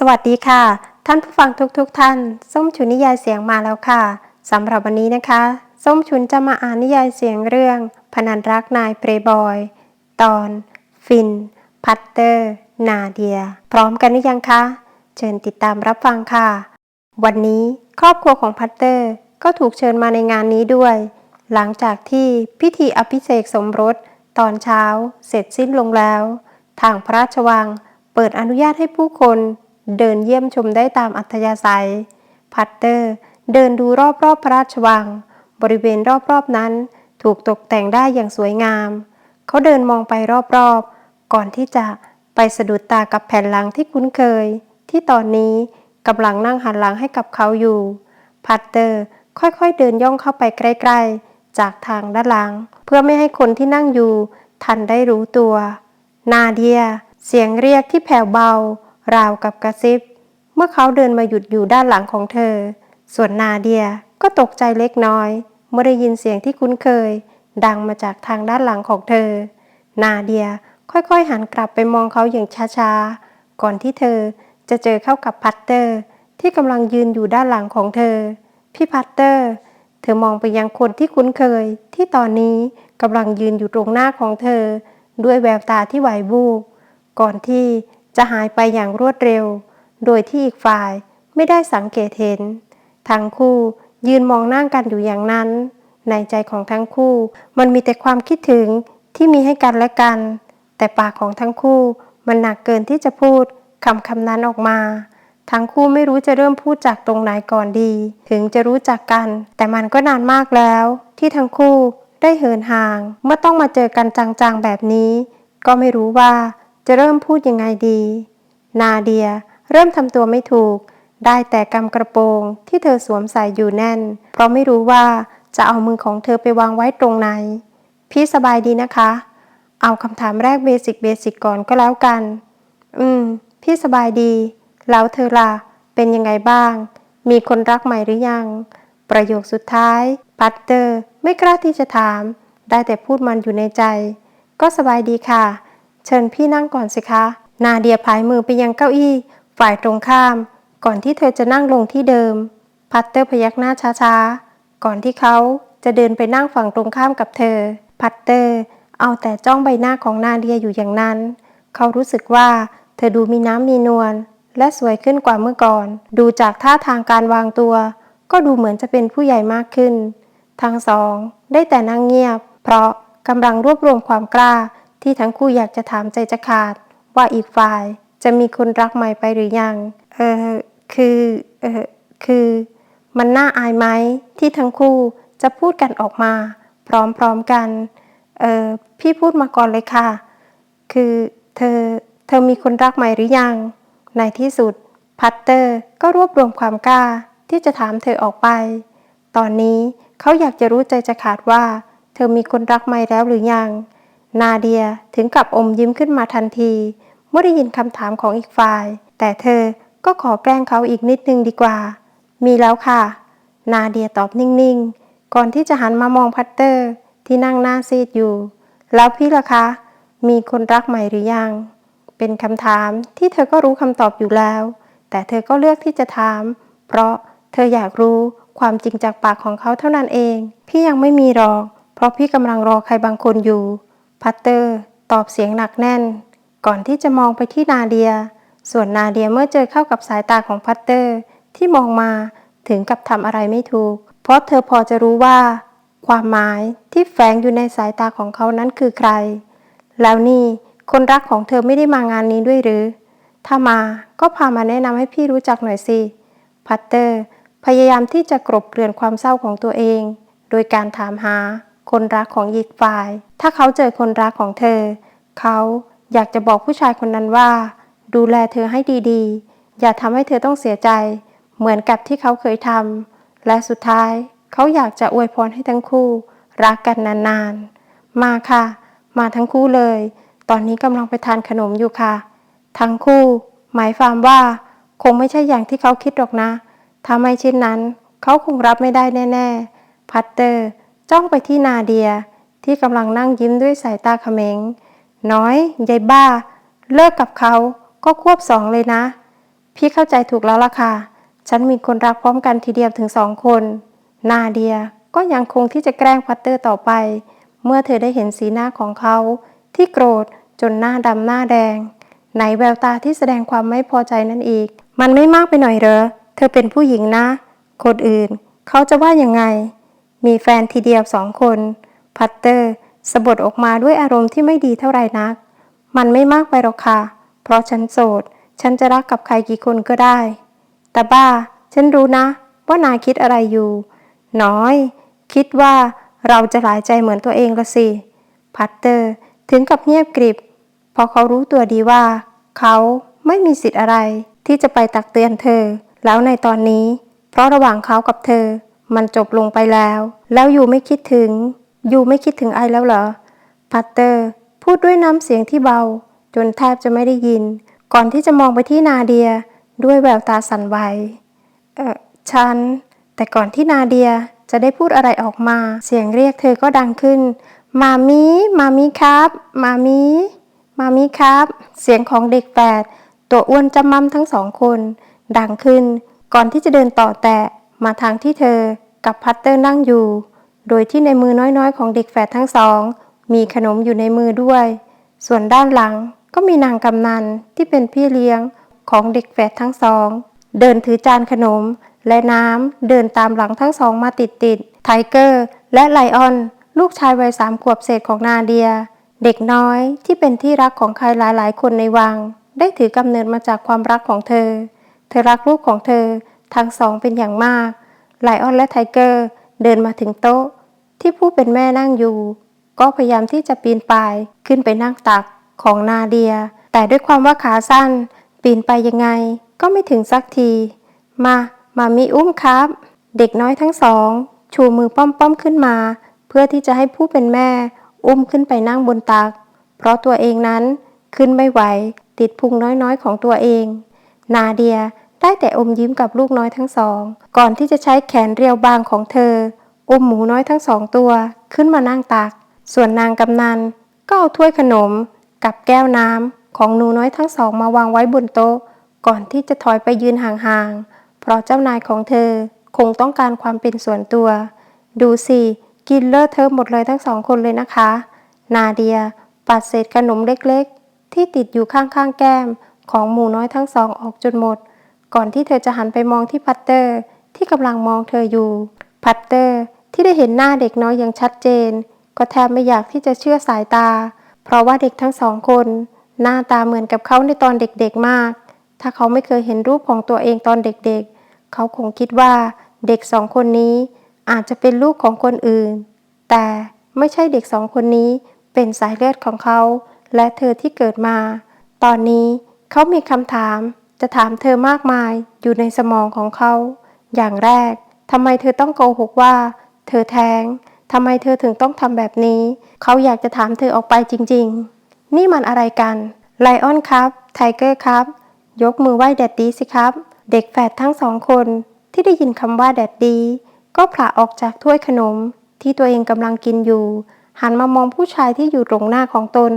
สวัสดีค่ะ ท่านผู้ฟังทุกๆทท่าน ส้มฉุนนิยายเสียงมาแล้วค่ะสำหรับวันนี้นะคะ ส้มฉุนจะมาอ่านนิยายเสียงเรื่อง พนันรักนายเปรย์บอย ตอน ฟิน พัตเตอร์ นาเดีย พร้อมกันหรือยังคะ เชิญติดตามรับฟังค่ะ วันนี้ครอบครัวของพัตเตอร์ ก็ถูกเชิญมาในงานนี้ด้วย หลังจากที่พิธีอภิเษกสมรส ตอนเช้า เสร็จสิ้นลงแล้ว ทางพระราชวัง เปิดอนุญาตให้ผู้คน เดินเยี่ยมชมได้ตามอัธยาศัย พัตเตอร์ เดินดูรอบๆพระราชวัง บริเวณรอบๆนั้น ถูกตกแต่งได้อย่างสวยงาม เขาเดินมองไปรอบๆ ก่อนที่จะไปสะดุดตากับแผ่นหลังที่คุ้นเคย ที่ตอนนี้กำลังนั่งหันหลังให้กับเขาอยู่ พัตเตอร์ค่อยๆเดินย่องเข้าไปใกล้ๆ จากทางด้านหลัง เพื่อไม่ให้คนที่นั่งอยู่ ทันได้รู้ตัว นาเดีย เสียงเรียกที่แผ่วเบา ราวกับกระซิบ เมื่อเขาเดินมาหยุดอยู่ด้านหลังของเธอ ส่วนนาเดียก็ตกใจเล็กน้อย เมื่อได้ยินเสียงที่คุ้นเคย ดังมาจากทางด้านหลังของเธอ นาเดียค่อยๆหันกลับไปมองเขาอย่างช้าๆ ก่อนที่เธอจะเจอเข้ากับพัตเตอร์ ที่กำลังยืนอยู่ด้านหลังของเธอ พี่พัตเตอร์ เธอมองไปยังคนที่คุ้นเคย ที่ตอนนี้กำลังยืนอยู่ตรงหน้าของเธอ ด้วยแววตาที่ไหววูบก่อนที่ จะหายไปอย่างรวดเร็ว โดยที่อีกฝ่ายไม่ได้สังเกตเห็น ทั้งคู่ยืนมองหน้ากันอยู่อย่างนั้น ในใจของทั้งคู่มันมีแต่ความคิดถึงที่มีให้กันและกัน แต่ปากของทั้งคู่มันหนักเกินที่จะพูดคำคำนั้นออกมา ทั้งคู่ไม่รู้จะเริ่มพูดจากตรงไหนก่อนดี ถึงจะรู้จักกัน แต่มันก็นานมากแล้ว ที่ทั้งคู่ได้เหินห่าง เมื่อต้องมาเจอกันจังๆแบบนี้ ก็ไม่รู้ว่า จะเริ่มพูดยังไงดี นาเดียเริ่มทำตัวไม่ถูก ได้แต่กำกระโปรงที่เธอสวมใส่อยู่แน่น เพราะไม่รู้ว่าจะเอามือของเธอไปวางไว้ตรงไหน พี่สบายดีนะคะ เอาคำถามแรกเบสิกเบสิกก่อนก็แล้วกัน อืม พี่สบายดี แล้วเธอล่ะ เป็นยังไงบ้าง มีคนรักใหม่หรือยัง ประโยคสุดท้ายปัตเตอร์ไม่กล้าที่จะถาม ได้แต่พูดมันอยู่ในใจ ก็สบายดีค่ะ เชิญพี่นั่งก่อนสิคะ นาเดียพายมือไปยังเก้าอี้ ฝ่ายตรงข้าม ก่อนที่เธอจะนั่งลงที่เดิม พัตเตอร์พยักหน้าช้าๆ ก่อนที่เขาจะเดินไปนั่งฝั่งตรงข้ามกับเธอ พัตเตอร์ เอาแต่จ้องใบหน้าของนาเดียอยู่อย่างนั้น เขารู้สึกว่าเธอดูมีน้ำมีนวลและสวยขึ้นกว่าเมื่อก่อน ดูจากท่าทางการวางตัว ก็ดูเหมือนจะเป็นผู้ใหญ่มากขึ้น ทั้งสอง ได้แต่นั่งเงียบ เพราะกำลังรวบรวมความกล้า ที่ทั้งคู่อยากจะถามใจจะขาด ว่าอีกฝ่ายจะมีคนรักใหม่ไปหรือยัง เออคือเออคือมันน่าอายไหมที่ทั้งคู่จะพูดกันออกมา พร้อมๆกัน เออพี่พูดมาก่อนเลยค่ะ คือเธอเธอมีคนรักใหม่หรือยัง ในที่สุด พัตเตอร์ก็รวบรวมความกล้าที่จะถามเธอออกไป ตอนนี้เขาอยากจะรู้ใจจะขาดว่า เธอมีคนรักใหม่แล้วหรือยัง นาเดียถึงกับอมยิ้มขึ้นมาทันที เมื่อได้ยินคำถามของอีกฝ่าย แต่เธอก็ขอแกล้งเขาอีกนิดนึงดีกว่า มีแล้วค่ะ นาเดียตอบนิ่งๆ ก่อนที่จะหันมามองพัตเตอร์ ที่นั่งหน้าซีดอยู่ แล้วพี่ล่ะคะ มีคนรักใหม่หรือยัง เป็นคำถามที่เธอก็รู้คำตอบอยู่แล้ว แต่เธอก็เลือกที่จะถาม เพราะเธออยากรู้ความจริงจากปากของเขาเท่านั้นเอง พี่ยังไม่มีหรอก เพราะพี่กำลังรอใครบางคนอยู่ พัตเตอร์ตอบเสียงหนักแน่น ก่อนที่จะมองไปที่นาเดีย ส่วนนาเดียเมื่อเจอเข้ากับสายตาของพัตเตอร์ ที่มองมาถึงกับทำอะไรไม่ถูก เพราะเธอพอจะรู้ว่า ความหมายที่แฝงอยู่ในสายตาของเขานั้นคือใคร แล้วนี่คนรักของเธอไม่ได้มางานนี้ด้วยหรือ ถ้ามาก็พามาแนะนำให้พี่รู้จักหน่อยสิพัตเตอร์พยายามที่จะกลบเกลื่อนความเศร้าของตัวเอง โดยการถามหา คนรักของอีกฝ่าย ถ้าเขาเจอคนรักของเธอ เขาอยากจะบอกผู้ชายคนนั้นว่า ดูแลเธอให้ดีๆ อย่าทำให้เธอต้องเสียใจ เหมือนกับที่เขาเคยทำและสุดท้าย เขาอยากจะอวยพรให้ทั้งคู่ รักกันนานๆ มาค่ะ มาทั้งคู่เลย ตอนนี้กำลังไปทานขนมอยู่ค่ะ ทั้งคู่ หมายความว่า คงไม่ใช่อย่างที่เขาคิดหรอกนะถ้าไม่เช่นนั้น เขาคงรับไม่ได้แน่ ๆ พัตเตอร์ จ้องไปที่นาเดียที่กำลังนั่งยิ้มด้วยสายตาเขม็งน้อยยายบ้า เลิกกับเขาก็ควบสองเลยนะพพี่เข้าใจถูกแล้วล่ะค่ะ ฉันมีคนรักพร้อมกันทีเดียวถึงสองคน นาเดียก็ยังคงที่จะแกล้งพัตเตอร์ต่อไป เมื่อเธอได้เห็นสีหน้าของเขา ที่โกรธจนหน้าดำหน้าแดง ไหนแววตาที่แสดงความไม่พอใจนั่นอีก มันไม่มากไปหน่อยเหรอ เธอเป็นผู้หญิงนะ คนอื่น เขาจะว่ายังไง มีแฟนทีเดียวสองคน พัตเตอร์สะบดออกมาด้วยอารมณ์ที่ไม่ดีเท่าไรนัก มันไม่มากไปหรอกค่ะ เพราะฉันโสด ฉันจะรักกับใครกี่คนก็ได้ แต่บ้า ฉันรู้นะ ว่านายคิดอะไรอยู่ น้อย คิดว่าเราจะหลายใจเหมือนตัวเองละสิ พัตเตอร์ถึงกับเงียบกริบเพราะเขารู้ตัวดีว่า เขาไม่มีสิทธิ์อะไรที่จะไปตักเตือนเธอ แล้วในตอนนี้ เพราะระหว่างเขากับเธอ มันจบลงไปแล้ว แล้วอยู่ไม่คิดถึง อยู่ไม่คิดถึงไอแล้วเหรอ พัตเตอร์ พูดด้วยน้ำเสียงที่เบา จนแทบจะไม่ได้ยิน ก่อนที่จะมองไปที่นาเดีย ด้วยแววตาสั่นไหวเออฉัน แต่ก่อนที่นาเดียจะได้พูดอะไรออกมา เสียงเรียกเธอก็ดังขึ้น มามี มามีครับ มามี มามีครับ เสียงของเด็กแฝดตัวอ้วนจำมั่มทั้งสองคน ดังขึ้น ก่อนที่จะเดินต่อแตะมาทางที่เธอ กับพัตเตอร์นั่งอยู่ โดยที่ในมือน้อยๆ ของเด็กแฝดทั้งสอง มีขนมอยู่ในมือด้วย ส่วนด้านหลังก็มีนางกำนันที่เป็นพี่เลี้ยงของเด็กแฝดทั้งสอง เดินถือจานขนมและน้ำเดินตามหลังทั้งสองมาติดๆไทเกอร์ และไลออน ลูกชายวัยสามขวบเศษของนาเดีย เด็กน้อยที่เป็นที่รักของใครหลายๆ คนในวัง ได้ถือกำเนิดมาจากความรักของเธอ เธอรักลูกของเธอทั้งสองเป็นอย่างมาก ไลออนและไทเกอร์เดินมาถึงโต๊ะ ที่ผู้เป็นแม่นั่งอยู่ ก็พยายามที่จะปีนป่ายขึ้นไปนั่งตักของนาเดีย แต่ด้วยความว่าขาสั้น ปีนไปยังไง ก็ไม่ถึงสักที มามามีอุ้มครับ เด็กน้อยทั้งสอง ชูมือป้อมๆขึ้นมา เพื่อที่จะให้ผู้เป็นแม่ อุ้มขึ้นไปนั่งบนตัก เพราะตัวเองนั้นขึ้นไม่ไหว ติดพุงน้อยๆของตัวเอง นาเดีย ได้แต่อมยิ้มกับลูกน้อยทั้งสอง ก่อนที่จะใช้แขนเรียวบางของเธออุ้มหมูน้อยทั้งสองตัวขึ้นมานั่งตัก ส่วนนางกำนันก็เอาถ้วยขนมกับแก้วน้ำของหนูน้อยทั้งสองมาวางไว้บนโต๊ะ ก่อนที่จะถอยไปยืนห่างๆ เพราะเจ้านายของเธอคงต้องการความเป็นส่วนตัว ดูสิ กินเลอะเทอะหมดเลยทั้งสองคนเลยนะคะ นาเดีย ปัดเศษขนมเล็กๆ ที่ติดอยู่ข้างๆแก้มของหมูน้อยทั้งสองออกจนหมด ก่อนที่เธอจะหันไปมองที่พัตเตอร์ ที่กำลังมองเธออยู่ พัตเตอร์ ที่ได้เห็นหน้าเด็กน้อยอย่างชัดเจน ก็แทบไม่อยากที่จะเชื่อสายตา เพราะว่าเด็กทั้งสองคน หน้าตาเหมือนกับเขาในตอนเด็กๆมาก ถ้าเขาไม่เคยเห็นรูปของตัวเองตอนเด็กๆ เขาคงคิดว่าเด็กสองคนนี้อาจจะเป็นลูกของคนอื่น แต่ไม่ใช่เด็กสองคนนี้เป็นสายเลือดของเขา และเธอที่เกิดมา ตอนนี้เขามีคำถาม จะถามเธอมากมายอยู่ในสมองของเขา อย่างแรกทำไมเธอต้องโกหกว่า เธอแท้งทำไมเธอถึงต้องทำแบบนี้ เขาอยากจะถามเธอออกไปจริง ๆ นี่มันอะไรกันไลออนครับ ไทเกอร์ครับ ยกมือไหว้แดดดีสิครับ เด็กแฝดทั้งสองคนที่ได้ยินคำว่าแดดดี ก็ผละออกจากถ้วยขนม ที่ตัวเองกำลังกินอยู่ หันมามองผู้ชายที่อยู่ตรงหน้าของตน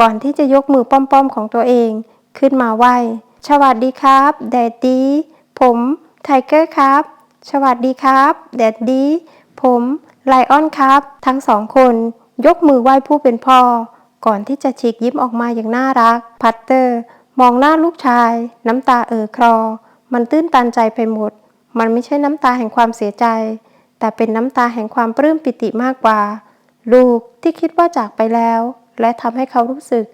ก่อนที่จะยกมือป้อมๆของตัวเอง ขึ้นมาไหว้ สวัสดีครับแดดดี ผมไทเกอร์ครับ สวัสดีครับแดดดี ผมไลออนครับ ทั้งสองคนยกมือไหว้ผู้เป็นพ่อ ก่อนที่จะฉีกยิ้มออกมาอย่างน่ารัก พัตเตอร์ มองหน้าลูกชาย น้ำตาเอ่อคลอ มันตื้นตันใจไปหมด มันไม่ใช่น้ำตาแห่งความเสียใจ แต่เป็นน้ำตาแห่งความปลื้มปิติมากกว่า ลูกที่คิดว่าจากไปแล้ว และทำให้เขารู้สึก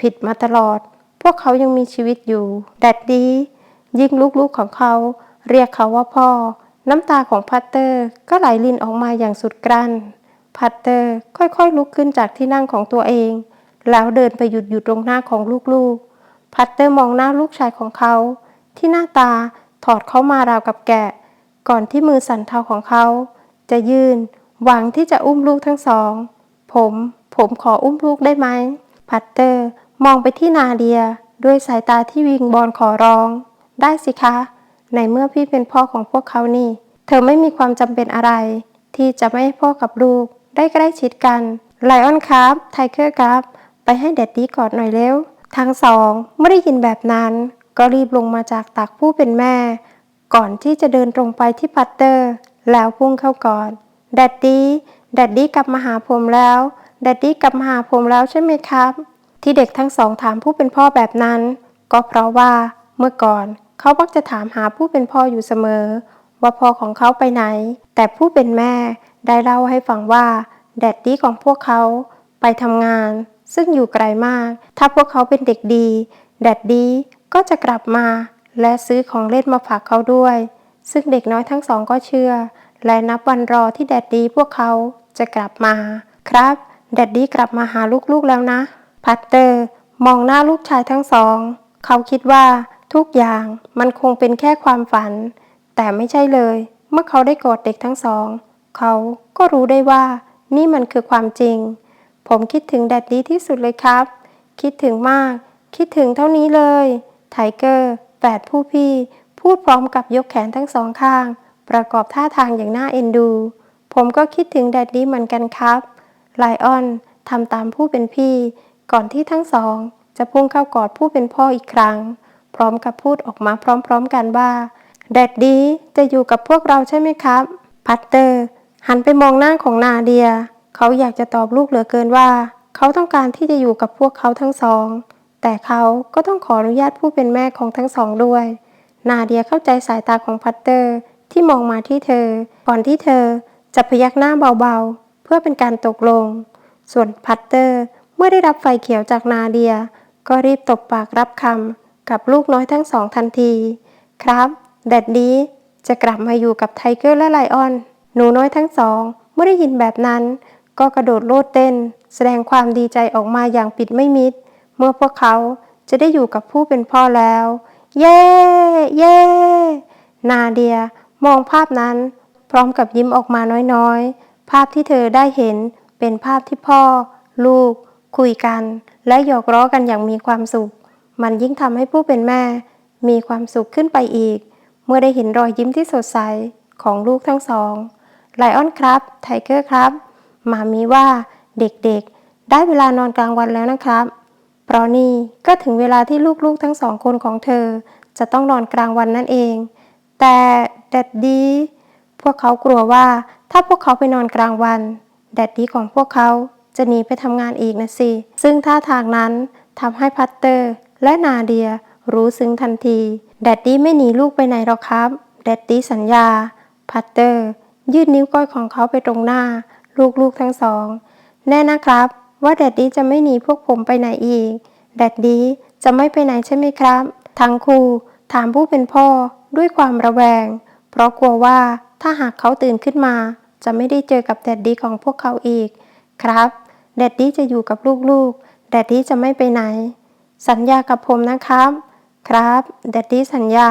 ผิดมาตลอด พวกเขายังมีชีวิตอยู่ แดดดี ยิ่งลูกๆของเขา เรียกเขาว่าพ่อ น้ำตาของพัตเตอร์ ก็ไหลลินออกมาอย่างสุดกลั้น พัตเตอร์ค่อยๆลุกขึ้นจากที่นั่งของตัวเอง แล้วเดินไปหยุดอยู่ตรงหน้าของลูกๆ พัตเตอร์มองหน้าลูกชายของเขา ที่หน้าตาถอดเข้ามาราวกับแกะ ก่อนที่มือสันเทาของเขา จะยื่น หวังที่จะอุ้มลูกทั้งสอง ผม ผมขออุ้มลูกได้ไหมพัตเตอร์ มองไปที่นาเดียด้วยสายตาที่วิงบอลขอร้อง ได้สิคะ ในเมื่อพี่เป็นพ่อของพวกเขานี่ เธอไม่มีความจำเป็นอะไร ที่จะไม่ให้พ่อกับลูก ได้ใกล้ชิดกันไลออนครับไทเกอร์ครับ ไปให้แดดดี้กอดหน่อยเร็ว ทั้งสองไม่ได้ยินแบบนั้น ก็รีบลงมาจากตักผู้เป็นแม่ ก่อนที่จะเดินตรงไปที่พัตเตอร์ แล้วพุ่งเข้ากอดแดดดี้แดดดี้กลับมาหาผมแล้วแดดดี้กลับมาหาผมแล้วใช่ไหมครับ ที่เด็กทั้งสองถามผู้เป็นพ่อแบบนั้น ก็เพราะว่าเมื่อก่อนเขามักจะถามหาผู้เป็นพ่ออยู่เสมอ ว่าพ่อของเขาไปไหน แต่ผู้เป็นแม่ได้เล่าให้ฟังว่าแดดดี้ของพวกเขาไปทำงาน ซึ่งอยู่ไกลมาก ถ้าพวกเขาเป็นเด็กดี แดดดี้ก็จะกลับมา และซื้อของเล่นมาฝากเขาด้วย ซึ่งเด็กน้อยทั้งสองก็เชื่อ และนับวันรอที่แดดดี้พวกเขาจะกลับมา ครับ แดดดี้กลับมาหาลูกๆแล้วนะ พัตเตอร์ มองหน้าลูกชายทั้งสอง เขาคิดว่าทุกอย่างมันคงเป็นแค่ความฝัน แต่ไม่ใช่เลย เมื่อเขาได้กอดเด็กทั้งสอง เขาก็รู้ได้ว่านี่มันคือความจริง ผมคิดถึงแดดดี้ที่สุดเลยครับ คิดถึงมาก คิดถึงเท่านี้เลย ไทเกอร์แฝดผู้พี่ พูดพร้อมกับยกแขนทั้งสองข้าง ประกอบท่าทางอย่างน่าเอ็นดู ผมก็คิดถึงแดดดี้เหมือนกันครับ ไลออนทำตามผู้เป็นพี่ ก่อนที่ทั้งสอง จะพุ่งเข้ากอดผู้เป็นพ่ออีกครั้ง พร้อมกับพูดออกมาพร้อมๆกันว่า แดดดีจะอยู่กับพวกเราใช่ไหมครับ พัตเตอร์ หันไปมองหน้าของนาเดีย เขาอยากจะตอบลูกเหลือเกินว่า เขาต้องการที่จะอยู่กับพวกเขาทั้งสอง แต่เขาก็ต้องขออนุญาตผู้เป็นแม่ของทั้งสองด้วย นาเดียเข้าใจสายตาของพัตเตอร์ที่มองมาที่เธอ ก่อนที่เธอจะพยักหน้าเบาๆ เพื่อเป็นการตกลง ส่วนพัตเตอร์ เมื่อได้รับไฟเขียวจากนาเดีย ก็รีบตบปากรับคำกับลูกน้อยทั้งสองทันที ครับแดดดี้จะกลับมาอยู่กับไทเกอร์และไลออน หนูน้อยทั้งสองเมื่อได้ยินแบบนั้น ก็กระโดดโลดเต้น แสดงความดีใจออกมาอย่างปิดไม่มิด เมื่อพวกเขาจะได้อยู่กับผู้เป็นพ่อแล้ว เย้เย้นาเดียมองภาพนั้น พร้อมกับยิ้มออกมาน้อยๆ ภาพที่เธอได้เห็นเป็นภาพที่พ่อ ลูก คุยกัน และหยอกล้อกันอย่างมีความสุข มันยิ่งทำให้ผู้เป็นแม่ มีความสุขขึ้นไปอีก เมื่อได้เห็นรอยยิ้มที่สดใสของลูกทั้งสองไลออนครับ ไทเกอร์ครับ มามีว่าเด็กๆ ได้เวลานอนกลางวันแล้วนะครับ เพราะนี่ก็ถึงเวลาที่ลูกๆทั้งสองคนของเธอ จะต้องนอนกลางวันนั่นเอง แต่แดดดีพวกเขากลัวว่าถ้าพวกเขาไปนอนกลางวัน แดดดีของพวกเขา จะหนีไปทำงานอีกนะสิ ซึ่งท่าทางนั้นทำให้พัตเตอร์และนาเดียรู้ซึ้งทันที แดดดี้ไม่หนีลูกไปไหนหรอกครับ แดดดี้สัญญา พัตเตอร์ ยื่นนิ้วก้อยของเขาไปตรงหน้า ลูกๆทั้งสอง แน่นะครับ ว่าแดดดี้จะไม่หนีพวกผมไปไหนอีก แดดดี้จะไม่ไปไหนใช่ไหมครับ ทั้งคู่ถามผู้เป็นพ่อด้วยความระแวง เพราะกลัวว่าถ้าหากเขาตื่นขึ้นมา จะไม่ได้เจอกับแดดดี้ของพวกเขาอีก ครับ แดดดี้จะอยู่กับลูกๆ แดดดี้จะไม่ไปไหน สัญญากับผมนะครับ ครับ แดดดี้สัญญา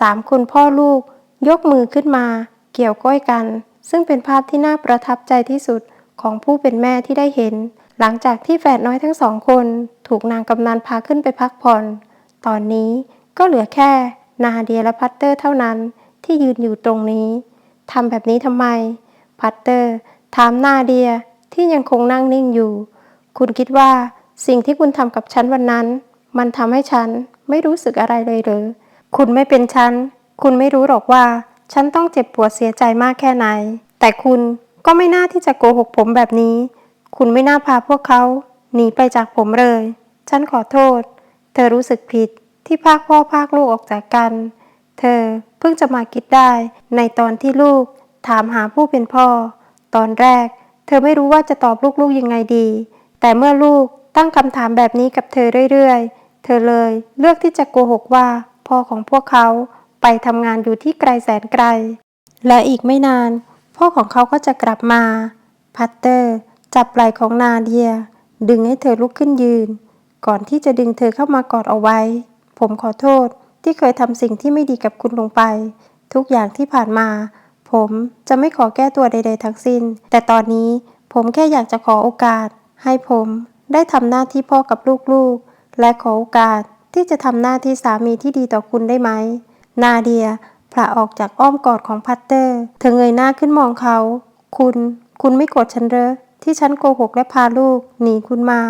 สามคนพ่อลูก ยกมือขึ้นมา เกี่ยวก้อยกัน ซึ่งเป็นภาพที่น่าประทับใจที่สุดของผู้เป็นแม่ที่ได้เห็น หลังจากที่แฝดน้อยทั้งสองคน ถูกนางกำนันพาขึ้นไปพักผ่อน ตอนนี้ก็เหลือแค่นาเดียและพัตเตอร์เท่านั้นที่ยืนอยู่ตรงนี้ทำแบบนี้ทำไม พัตเตอร์ถามนาเดีย ที่ยังคงนั่งนิ่งอยู่ คุณคิดว่าสิ่งที่คุณทำกับฉันวันนั้น มันทำให้ฉันไม่รู้สึกอะไรเลยหรือ คุณไม่เป็นฉัน คุณไม่รู้หรอกว่า ฉันต้องเจ็บปวดเสียใจมากแค่ไหน แต่คุณก็ไม่น่าที่จะโกหกผมแบบนี้ คุณไม่น่าพาพวกเขาหนีไปจากผมเลย ฉันขอโทษ เธอรู้สึกผิดที่พากพ่อพากลูกออกจากกัน เธอเพิ่งจะมาคิดได้ในตอนที่ลูกถามหาผู้เป็นพ่อ ตอนแรก เธอไม่รู้ว่าจะตอบลูกๆยังไงดี แต่เมื่อลูกตั้งคำถามแบบนี้กับเธอเรื่อยๆ เธอเลยเลือกที่จะโกหกว่าพ่อของพวกเขาไปทำงานอยู่ที่ไกลแสนไกล และอีกไม่นาน พ่อของเขาก็จะกลับมา พัตเตอร์จับไหล่ของนาเดีย ดึงให้เธอลุกขึ้นยืน ก่อนที่จะดึงเธอเข้ามากอดเอาไว้ ผมขอโทษที่เคยทำสิ่งที่ไม่ดีกับคุณลงไป ทุกอย่างที่ผ่านมา ผมจะไม่ขอแก้ตัวใด ๆ ทั้งสิ้น แต่ตอนนี้ผมแค่อยากจะขอโอกาส ให้ผมได้ทำหน้าที่พ่อกับลูกๆ และขอโอกาสที่จะทำหน้าที่สามีที่ดีต่อคุณได้ไหม นาเดียผละออกจากอ้อมกอดของพัตเตอร์ เธอเงยหน้าขึ้นมองเขา คุณ คุณไม่โกรธฉันเหรอที่ฉันโกหกและพาลูกหนีคุณมา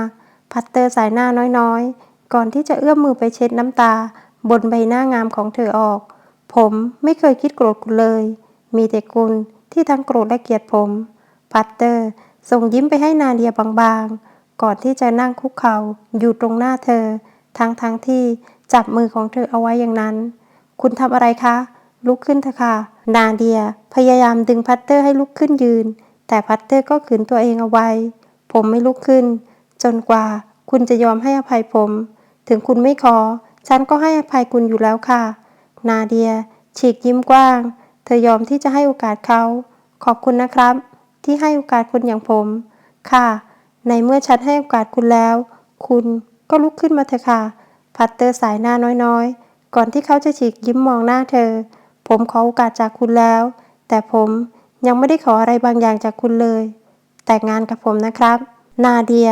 พัตเตอร์สายหน้าน้อยๆ ก่อนที่จะเอื้อมมือไปเช็ดน้ำตา บนใบหน้างามของเธอออก ผมไม่เคยคิดโกรธคุณเลย มีแต่คุณที่ทั้งโกรธและเกลียดผม พัตเตอร์ ส่งยิ้มไปให้นาเดียบางๆ ก่อนที่จะนั่งคุกเข่าอยู่ตรงหน้าเธอ ทั้งๆทที่จับมือของเธอเอาไว้อย่างนั้น คุณทำอะไรคะ ลุกขึ้นเถอะค่ะ นาเดียพยายามดึงพัตเตอร์ให้ลุกขึ้นยืน แต่พัตเตอร์ก็ขืนตัวเองเอาไว้ ผมไม่ลุกขึ้น จนกว่าคุณจะยอมให้อภัยผม ถึงคุณไม่ขอ ฉันก็ให้อภัยคุณอยู่แล้วค่ะ นาเดียฉีกยิ้มกว้าง ธอยอมที่จะให้โอกาสเขา ขอบคุณนะครับ ที่ให้โอกาสคนอย่างผม ค่ะ ในเมื่อฉันให้โอกาสคุณแล้ว คุณก็ลุกขึ้นมาเถอะค่ะ พัตเตอร์สายหน้าน้อยๆ ก่อนที่เขาจะฉีกยิ้มมองหน้าเธอ ผมขอโอกาสจากคุณแล้ว แต่ผมยังไม่ได้ขออะไรบางอย่างจากคุณเลย แต่งงานกับผมนะครับ นาเดีย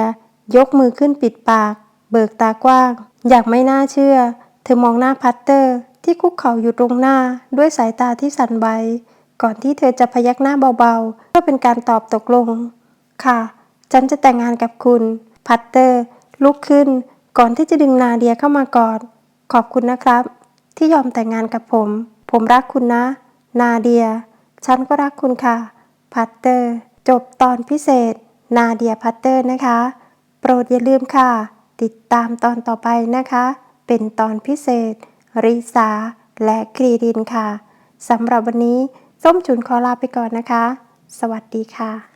ยกมือขึ้นปิดปาก เบิกตากว้าง อยากไม่น่าเชื่อ เธอมองหน้าพัตเตอร์ ที่คุกเข่าอยู่ตรงหน้าด้วยสายตาที่สั่นไหวก่อนที่เธอจะพยักหน้าเบาๆ เพื่อเป็นการตอบตกลง ค่ะ ฉันจะแต่งงานกับคุณ พัตเตอร์ ลุกขึ้น ก่อนที่จะดึงนาเดียเข้ามากอด ขอบคุณนะครับ ที่ยอมแต่งงานกับผม ผมรักคุณนะ นาเดีย ฉันก็รักคุณค่ะ พัตเตอร์ จบตอนพิเศษ นาเดียพัตเตอร์นะคะ โปรดอย่าลืมค่ะ ติดตามตอนต่อไปนะคะ เป็นตอนพิเศษ ริซาและกรีดินค่ะสำหรับวันนี้ส้มฉุนขอลาไปก่อนนะคะ สวัสดีค่ะ